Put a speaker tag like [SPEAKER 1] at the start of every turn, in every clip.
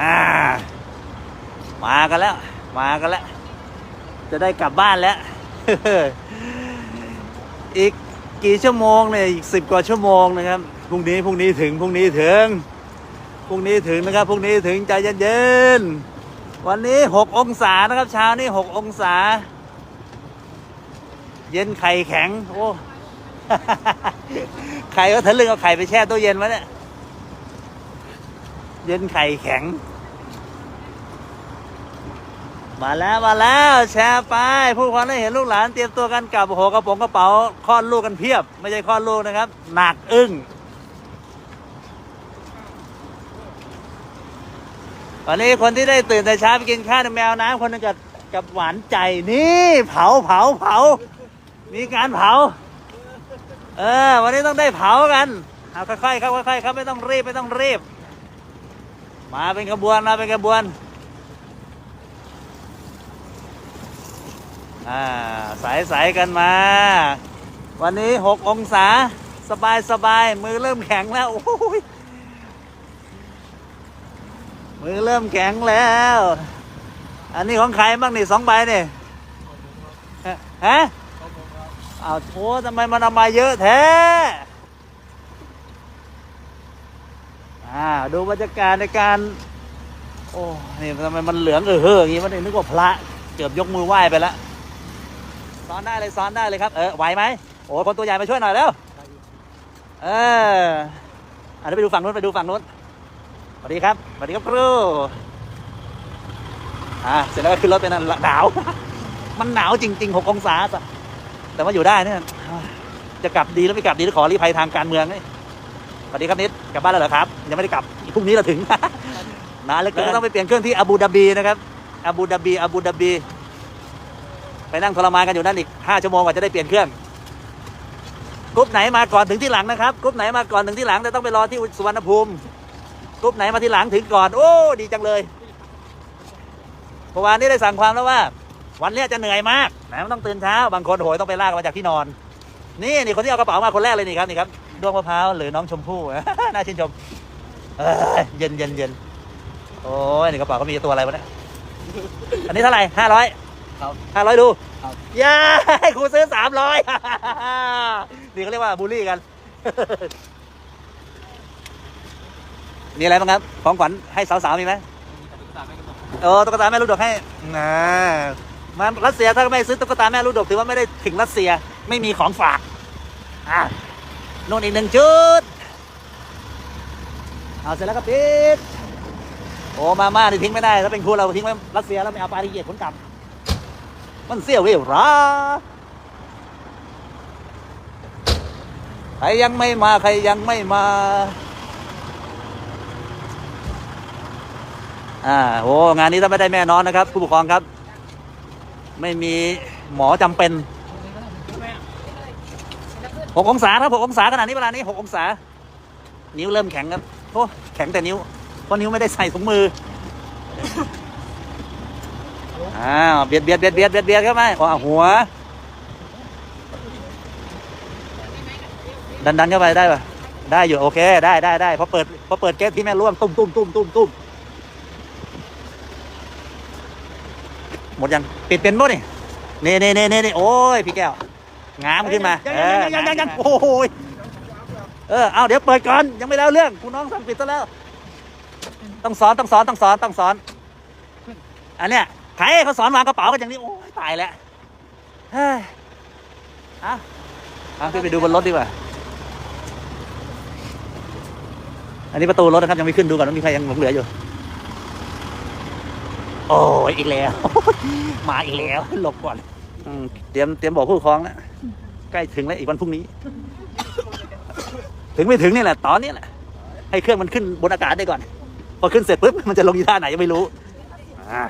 [SPEAKER 1] อ่า มากันแล้ว มากันแล้ว จะได้กลับบ้านแล้ว อีกกี่ชั่วโมงเนี่ยอีกสิบกว่าชั่วโมงนะครับพรุ่งนี้พรุ่งนี้ถึงพรุ่งนี้ถึงพรุ่งนี้ถึงนะครับพรุ่งนี้ถึงใจเย็นๆวันนี้หกองศานะครับเช้านี้หกองศา เย็นไข่แข็ง โอ้ไข่ก็ทะลึ่งเอาไข่ไปแช่ตู้เย็นไว้เนี่ย เย็นไข่แข็ง มาแล้วมาแล้วแชร์ไป ผู้คนได้เห็นลูกหลานเตรียมตัวกันกลับโอ้โหกระโปรงกระเป๋าคลอดลูกกันเพียบ ไม่ใช่คลอดลูกนะครับ หนักอึ้งวันนี้คนที่ได้ตื่นแต่เช้าไปกินข้าวในแมวน้ำคนนึงกับกับหวานใจนี่เผาเผาเผา มีการเผา เออ วันนี้ต้องได้เผากันเอาค่อยๆครับค่อยๆครับไม่ต้องรีบไม่ต้องรีบ มาเป็นขบวนมาเป็นขบวน อ่าสายสายกันมา วันนี้หกองศา สบายสบายมือเริ่มแข็งแล้วโอ้ยมือเริ่มแข็งแล้ว อันนี้ของใครบ้างนี่สองใบนี่ฮะฮะอ้าโอ้ทำไมมันเอามาเยอะแท้ อ่าดูบรรยากาศในการ โอ้นี่ทำไมมันเหลืองเออเฮ้ออย่างงี้วะนี่นึกว่าพระเกือบยกมือไหว้ไปแล้วซ้อนได้เลยซ้อนได้เลยครับเออไหวไหมโอ้คนตัวใหญ่มาช่วยหน่อยแล้วเอออะไปดูฝั่งนู้นไปดูฝั่งนู้นสวัสดีครับสวัสดีครับครูอ่าเสร็จแล้วก็ขึ้นรถไปนั่นหนาว มันหนาวจริงๆหกองศาจ้ะแต่ว่าอยู่ได้เนี่ยจะกลับดีแล้วไม่กลับดีหรือขอรีภัยทางการเมืองนี่สวัสดีครับนิด กลับบ้านแล้วเหรอครับ ยังไม่ได้กลับพรุ่งนี้เราถึง นานเหลยก็ต้องไปเปลี่ยนเครื่องที่อาบูดาบีนะครับอาบูดาบีอาบูดาบีไปนั่งทรมานกันอยู่นั่นอีกห้าชั่วโมงกว่าจะได้เปลี่ยนเครื่องกรุ๊ปไหนมาก่อนถึงที่หลังนะครับกรุ๊ปไหนมาก่อนถึงที่หลังแต่ต้องไปรอที่สุวรรณภูมิกรุ๊ปไหนมาที่หลังถึงก่อน โอ้ดีจังเลยเมื่อวานนี้ได้สั่งความแล้วว่า วันเนี้ยจะเหนื่อยมากนะมันต้องตื่นเช้าบางคนโหยต้องไปลากมาจากที่นอน นี่นี่คนที่เอากระเป๋ามาคนแรกเลยนี่ครับนี่ครับ ดวงมะพร้าวหรือน้องชมพู่ น่าชื่นชมเอ้ยเย็นเย็นเย็นโอ้ยนี่กระเป๋าเขามีตัวอะไรวะเนี่ยอันนี้เท่าไหร่ห้าร้อย
[SPEAKER 2] ครับ
[SPEAKER 1] ห้าร้อยดู
[SPEAKER 2] ครับ
[SPEAKER 1] ย้ายครูซื้อสามร้อยนี่เขาเรียกว่าบูลลี่กันมีอะไรบ้างครับ ของขวัญให้สาวๆมีไหมเออตุ๊กตาแม่ลูกดอกให้นะมันรัสเซียถ้าไม่ซื้อตุ๊กตาแม่ลูกดอกถือว่าไม่ได้ถึงรัสเซียไม่มีของฝากอะ นู่นอีกหนึ่งชุดเอาเสร็จแล้วก็ปิดโอ้มาม่านี่ทิ้งไม่ได้ถ้าเป็นครูเราทิ้งไว้รัสเซียแล้วไม่เอาปารีเกียรขนกลับ มันเสี้ยวเวราใครยังไม่มาใครยังไม่มา อ่าโหงานนี้ถ้าไม่ได้แม่นอนนะครับ ผู้ปกครองครับ ไม่มีหมอจำเป็น หกองศาครับหกองศาขนาดนี้เวลานี้หกองศา นิ้วเริ่มแข็งครับโอ้แข็งแต่นิ้วเพราะนิ้วไม่ได้ใส่ถุงมืออ้าวเบียดเบียดเบียดเบียดเบียดเบียดเข้ามาอ๋อหัว ดันดันเข้าไปได้ปะได้อยู่โอเคได้ได้ได้พอเปิดพอเปิดเกตที่แม่ร่วงตุ้มตุ้มตุ้มตุ้มตุ้มหมดยังปิดเป็นป่ะนี่นี่นี่นี่นี่นี่โอ้ยพี่แก้ว ง้ามขึ้นมา เออยังยังยังโอ้ยเออเอาเดี๋ยวเปิดก่อนยังไม่แล้วเรื่องคุณน้องสั่งปิดซะแล้ว ต้องสอนต้องสอนต้องสอนต้องสอน อันเนี้ยใครเขาสอนวางกระเป๋ากันอย่างนี้โอ้ยตายแล้วเฮ้ยเอาเอาขึ้นไปดูบนรถดีกว่าอันนี้ประตูรถนะครับยังไม่ขึ้นดูก่อนว่ามีใครยังหลงเหลืออยู่ โอ้ยอีกแล้ว มาอีกแล้วหลบก่อนอเตรียมเตรียมบอกผู้ปกครองแล้ว ใกล้ถึงแล้วอีกวันพรุ่งนี้ ถึงไม่ถึงนี่แหละตอนนี้แหละให้เครื่องมันขึ้นบนอากาศได้ก่อน พอขึ้นเสร็จปุ๊บมันจะลงที่ท่าไหนยังไม่รู้อ่า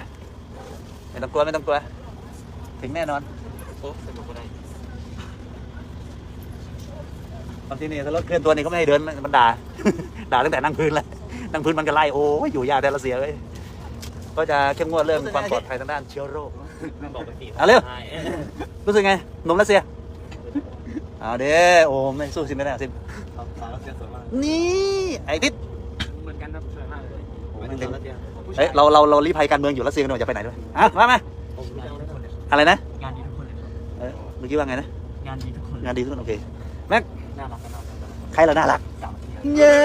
[SPEAKER 1] ไม่ต้องกลัวไม่ต้องกลัว ถึงแน่นอน
[SPEAKER 2] โอ้สนุกอะไร
[SPEAKER 1] ตอนที่นี่ถ้ารถเคลื่อนตัวนี่ก็ไม่ให้เดินมันด่าด่าตั้งแต่นั่งพื้นแล้วนั่งพื้นมันก็ไล่โอ้ยอยู่ยากแต่ละเสียเลยก็จะเข้มงวดเรื่องความปลอดภัยทางด้านเชื้อโรค
[SPEAKER 2] บอกไปสี่
[SPEAKER 1] เอาเร็ว
[SPEAKER 2] ใช่
[SPEAKER 1] รู้สึกไงหนมรัสเซีย เอาเด้โอ้ไม่สู้สิไม่ได้สิ
[SPEAKER 2] ครับสาวเสียสวยมาก
[SPEAKER 1] นี่ไอ้ทิศ
[SPEAKER 2] เหมือนกันครับสวยมากเลย
[SPEAKER 1] โอ้โหแม่งเต็มเฮ้ยเราเราเรารีภัยการเมืองอยู่รัสเซียกันหน่อยจะไปไหนด้วยอะมามา
[SPEAKER 2] ผมงานดีทุกคนเลย
[SPEAKER 1] อะไรนะ
[SPEAKER 2] งานดีทุกคนเลย
[SPEAKER 1] เออเมื่อกี้ว่าไงนะ
[SPEAKER 2] งานดีทุกคน
[SPEAKER 1] งานดีทุกคนโอเค
[SPEAKER 2] น่ารักน่ารักน่ารัก
[SPEAKER 1] ใครเราน่ารัก
[SPEAKER 2] สามที
[SPEAKER 1] เย้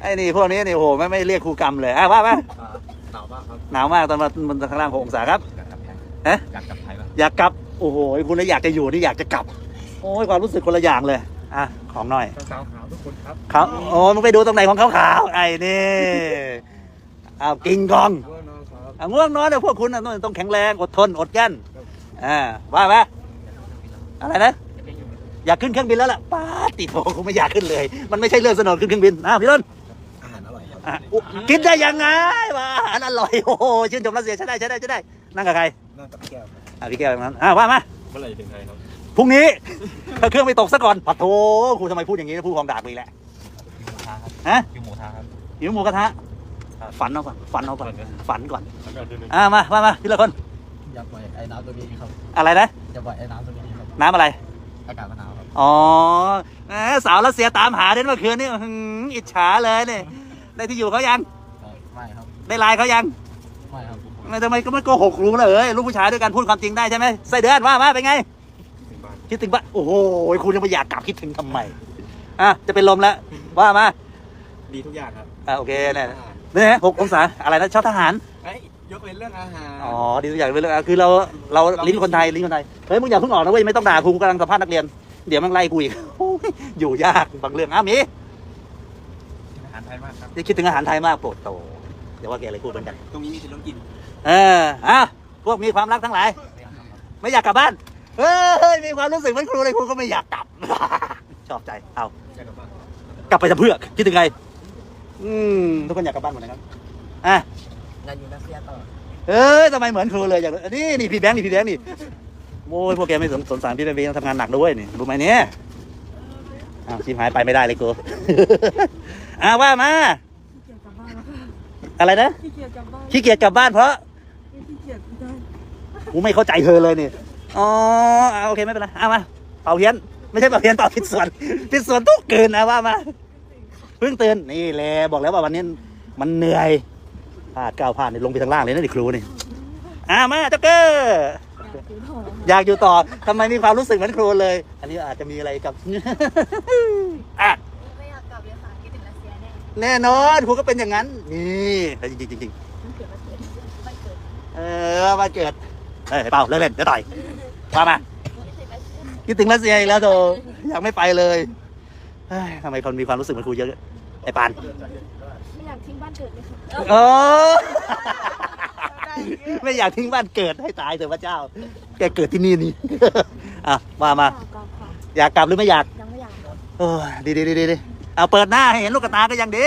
[SPEAKER 1] ไอ้นี่พวกนี้นี่โอ้โหไม่ไม่เรียกครูกรรมเลยอะว่ามา
[SPEAKER 2] หนาวมากครับ
[SPEAKER 1] หนาวมากตอนมามันข้างล่างหกองศาครับ
[SPEAKER 2] อยากกลับไทย
[SPEAKER 1] เอ๊ะ
[SPEAKER 2] อยากกลับไทยป่ะ
[SPEAKER 1] อยากกลับโอ้โหคุณน่ะอยากจะอยู่นี่อยากจะกลับ โอ้ยความรู้สึกคนละอย่างเลยอะของหน่อย
[SPEAKER 2] สาวขาวทุกคนครับ
[SPEAKER 1] เขาโอ้มึงไปดูตรงไหนของเขาขาวๆไอ้นี่อ้าวกิงกอง
[SPEAKER 2] ว่าน้องครับ
[SPEAKER 1] อะง่วงนอนเนี่ยพวกคุณน่ะต้องแข็งแรงอดทนอดกลั้นอ่าว่าไหมอะไรนะอยากขึ้นเครื่องบินแล้วล่ะป้าดติดโถกูไม่อยากขึ้นเลย มันไม่ใช่เรื่องสนุกขึ้นเครื่องบินอ้าวพี่ต้น
[SPEAKER 2] อาหารอร่อยครับ
[SPEAKER 1] อะอุ๊กินได้ยังไงวะอาหารอร่อยโอ้โหชื่นชมรัสเซียใช่ได้ใช่ได้ใช่ได้นั่งกับใคร
[SPEAKER 2] น่ากับแก้ว
[SPEAKER 1] อะพี่แก้วตรงนั้นอะว่ามา
[SPEAKER 2] เมื่อไหร่ถึงไทยครับ
[SPEAKER 1] พรุ่งนี้ถ้าเครื่องไม่ตกซะก่อนปัดโถครูทำไมพูดอย่างนี้นะพูดความด่ากูอีกแหละ
[SPEAKER 2] หมูทาครับ
[SPEAKER 1] ฮะ
[SPEAKER 2] กินหมูทาครับ
[SPEAKER 1] หิวหมูกระทะ
[SPEAKER 2] ครับ
[SPEAKER 1] ฝันเอาก่อนฝันเอาก่อน
[SPEAKER 2] ฝันก่อน
[SPEAKER 1] ฝันก่อน
[SPEAKER 2] แล้วก็ดูนึง
[SPEAKER 1] อะมามามาพี่ละคน
[SPEAKER 2] อยากปล่อยไอ้น้ำตัวนี้ครับ
[SPEAKER 1] อะไรนะ
[SPEAKER 2] จะปล่อยไอ้น้ำตัวนี้ครับ
[SPEAKER 1] น้ำอะไร
[SPEAKER 2] อากาศมันหนาวครับ
[SPEAKER 1] อ๋อแหมสาวรัสเซียตามหาเด่นเมื่อคืนนี่อื้อหืออิจฉาเลยเนี่ยได้ที่อยู่เขายัง
[SPEAKER 2] ไม่ครับ
[SPEAKER 1] ได้ไลน์เขายัง
[SPEAKER 2] ไม่ครับ
[SPEAKER 1] ไม่ทำไมก็ไม่โกหกรู้เลยเอ้ยลูกผู้ชายด้วยกันพูดความจริงได้ใช่ไหมไส้เดือนว่ามาเป็นไง
[SPEAKER 2] ถึงบ้าน
[SPEAKER 1] คิดถึงบ้านโอ้โหคุณยังไม่อยากกลับคิดถึงทำไมอะจะเป็นลมแล้วว่ามา
[SPEAKER 2] ดีทุกอย่างครับ
[SPEAKER 1] อะโอเคเนี่ยเนี่ยหกองศาอะไรนะชอบทหาร
[SPEAKER 2] เอ้ยยกเว้นเรื่องอาหาร
[SPEAKER 1] อ๋อดีทุกอย่างเป็นเรื่องอะคือเราเราลิ้นคนไทยลิ้นคนไทยเฮ้ยมึงอย่าเพิ่งออกนะเว้ยไม่ต้องด่าครูกูกำลังสัมภาษณ์นักเรียนเดี๋ยวมันไล่กูอีกโอ้ยอยู่ยากบางเรื่องอ้าวหมี
[SPEAKER 2] อาหารไทยมากครับ
[SPEAKER 1] จะคิดถึงอาหารไทยมากโปรดโตเดี๋ยวว่าแกอะไรพูดเหมือนกัน
[SPEAKER 2] ตรงนี้มีสิ่งต้องกิน
[SPEAKER 1] เอออะพวกมีความรักทั้งหลาย ไม่อยากกลับบ้าน เฮ้ย มีความรู้สึกเหมือนครูเลยครูก็ไม่อยากกลับ ชอบใจ เอา
[SPEAKER 2] อยากกลับบ้าน
[SPEAKER 1] กลับไปจะเพื่อคิดถึงไง อืมทุกคนอยากกลับบ้านหมดนะครับ อะ
[SPEAKER 2] งานอยู่รัสเซียต่อ
[SPEAKER 1] เอ้ยทำไมเหมือนครูเลยอยากนี่นี่พี่แบงค์นี่พี่แบงค์นี่โอ้ยพวกแกไม่สนสนสารพี่แบงค์ต้องทำงานหนักด้วยนี่รู้ไหมเนี่ยอ้าวชิมหายไปไม่ได้เลยกูอะว่ามา
[SPEAKER 3] ขี้เกียจกลับบ้านแล้วค่ะ
[SPEAKER 1] อะไรนะ
[SPEAKER 3] ขี้เกียจกลับบ้าน
[SPEAKER 1] ขี้เกียจกลับบ้านเพราะ
[SPEAKER 3] ขี้เกียจไม่ได้
[SPEAKER 1] กูไม่เข้าใจเธอเลยนี่ อ๋ออะโอเคไม่เป็นไรเอามาเป่าเพี้ยนไม่ใช่เป่าเพี้ยนเป่าผิดส่วนผิดส่วนทุกเกินนะว่ามาเพิ่งตื่นนี่แหละบอกแล้วว่าวันนี้มันเหนื่อยพลาดก้าวพลาดนี่ลงไปทางล่างเลยนะนี่ครูนี่อ่ามาเจ้าเกอร์
[SPEAKER 3] อยากอยู่หอ
[SPEAKER 1] อยากอยู่ต่อทำไมมีความรู้สึกเหมือนครูเลย อันนี้อาจจะมีอะไรกับ อะ
[SPEAKER 4] ไม่อยากกลับเลยค่ะคิดถึงรัสเซียแน่
[SPEAKER 1] แน่นอนครูก็เป็นอย่างนั้น นี่แต่จริงๆจริง
[SPEAKER 4] มันเกิดรัสเซียไม่เกิด
[SPEAKER 1] ๆเออมาเกิดเอ้ยเปล่าเล่นเล่นเดี๋ยวต่อย ว่ามา
[SPEAKER 4] คิดถึงรัสเซีย
[SPEAKER 1] คิดถึงรัสเซียอีกแล้วโธ่อยากไม่ไปเลยเฮ้ยทำไมคนมีความรู้สึกเหมือนครูเยอะไอ้ปาน
[SPEAKER 4] ไม่อยากทิ้งบ้านเกิดเลยค่ะ
[SPEAKER 1] โอ้ไม่อยากทิ้งบ้านเกิดให้ตายเถอะพระเจ้า แกเกิดที่นี่นี่ อะมามา
[SPEAKER 4] อยากกลับค่ะ
[SPEAKER 1] อยากกลับหรือไม่อยาก
[SPEAKER 4] ยังไม่อยากกลับ
[SPEAKER 1] โอ้ยดีดีดีดีดีเอาเปิดหน้าให้เห็นลูกกระตาก็ยังดี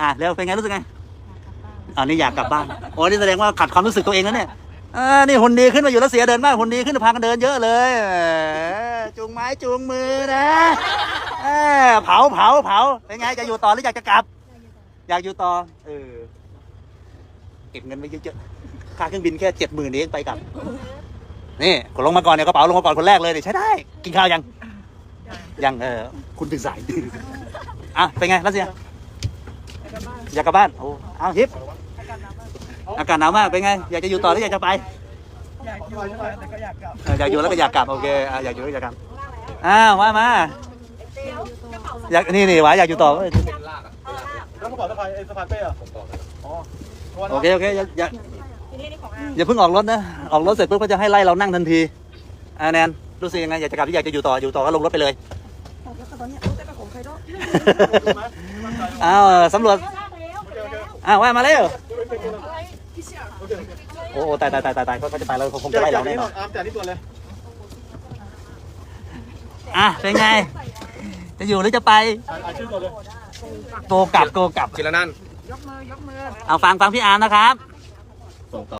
[SPEAKER 1] อะเร็วเป็นไงรู้สึกไง
[SPEAKER 4] อยากกลับบ้าน
[SPEAKER 1] อันนี้อยากกลับบ้าน โอ้นี่แสดงว่าขัดความรู้สึกตัวเองแล้วเนี่ย อ่านี่หุ่นดีขึ้นมาอยู่แล้วเสียเดินมากหุ่นดีขึ้นพากันเดินเยอะเลยแหมจูงไม้จูงมือนะเออเผาเผาเผาเป็นไงจะอยู่ต่อหรืออยากจะกลับ อยากอยู่ต่อเออเก็บเงินไว้เยอะๆค่าเครื่องบินแค่เจ็ดหมื่นเองไปกลับ นี่คนลงมาก่อนเนี่ยกระเป๋าลงมาก่อนคนแรกเลยเนี่ยใช้ได้ กินข้าวยัง ยังเออคุณถึงสาย อะเป็นไงรัสเซียอยากกลับบ้านโอ้เอาฮิป อากาศหนาวมากเป็นไง อยากจะอยู่ต่อหรืออยากจะไป
[SPEAKER 3] อยากอยู่แต่ก็อยากกลับ
[SPEAKER 1] เอออยากอยู่แล้วก็อยากกลับโอเคอะอยากอยู่แล้วอยากกลับอ้าวว่ามาอยากนี่นี่หวะอยากอยู่ต่อเว้ย
[SPEAKER 5] แล้วกระเป๋าสะพายไอ้สะพายเป้อะอ๋อ
[SPEAKER 1] โอเคโอเคอย่าอย่าอย่าเพิ่งออกรถนะออกรถเสร็จปุ๊บก็จะให้ไล่เรานั่งทันทีอ่าแนนรู้สึกยังไงอยากจะกลับหรืออยากจะอยู่ต่ออยู่ต่อก็ลงรถไปเลย
[SPEAKER 3] แล้วค่ะตอนนี้แต่กับของใครเนาะ
[SPEAKER 1] อ้าวสำรวจอ้าวว่ามาเร็ว โอ้โหตายตายตายตายตายเขาจะไปแล้วเขาคงจะไล่เราแน่นอน
[SPEAKER 5] อาร์มจ่ายที่ตัวเลย
[SPEAKER 1] อะเป็นไง จะอยู่หรือจะไป
[SPEAKER 5] อ่านชื่อตัวเลย
[SPEAKER 1] โกกลับโกกลับ
[SPEAKER 2] จิรนันท์
[SPEAKER 3] ยกมือยกมือ
[SPEAKER 1] เอาฟังฟังพี่อาร์มนะครับ
[SPEAKER 2] ส่งต่อ